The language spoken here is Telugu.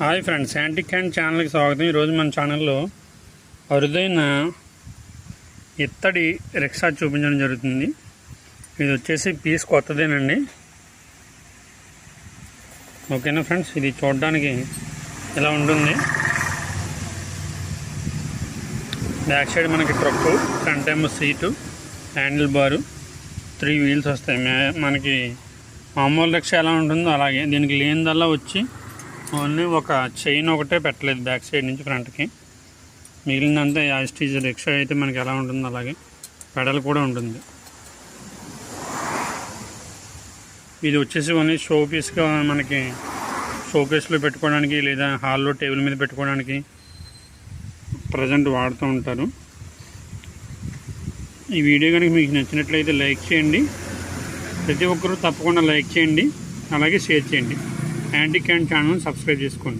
హాయ్ ఫ్రెండ్స్ యాంటిక్ హ్యాండ్ ఛానల్కి స్వాగతం. ఈరోజు మన ఛానల్లో అరుదైన ఇత్తడి రిక్షా చూపించడం జరుగుతుంది. ఇది వచ్చేసి పీస్ కొత్తదేనండి. ఓకేనా ఫ్రెండ్స్? ఇది చూడడానికి ఇలా ఉంటుంది. బ్యాక్ సైడ్ మనకి ట్రక్కు ఫ్రంట్ ఏమో seat handle bar three wheels వస్తాయి. మనకి మామూలు రిక్షా ఎలా ఉంటుందో అలాగే దీనికి లేనిదల్లా వచ్చి ఓన్లీ ఒక చైన్ ఒకటే పెట్టలేదు బ్యాక్ సైడ్ నుంచి ఫ్రంట్కి. మిగిలినంతా యాజ్టీజ్ రిక్షా అయితే మనకి ఎలా ఉంటుందో అలాగే పెడల్ కూడా ఉంటుంది. ఇది వచ్చేసి ఓన్లీ షో పీస్గా మనకి షో కేసులో పెట్టుకోవడానికి లేదా హాల్లో టేబుల్ మీద పెట్టుకోవడానికి ప్రజెంట్ వాడుతూ ఉంటారు. ఈ వీడియో కనుక మీకు నచ్చినట్లయితే లైక్ చేయండి. ప్రతి ఒక్కరూ తప్పకుండా లైక్ చేయండి. అలాగే షేర్ చేయండి. హ్యాండీ క్యాన్ ఛానల్ సబ్స్క్రైబ్ చేసుకోండి.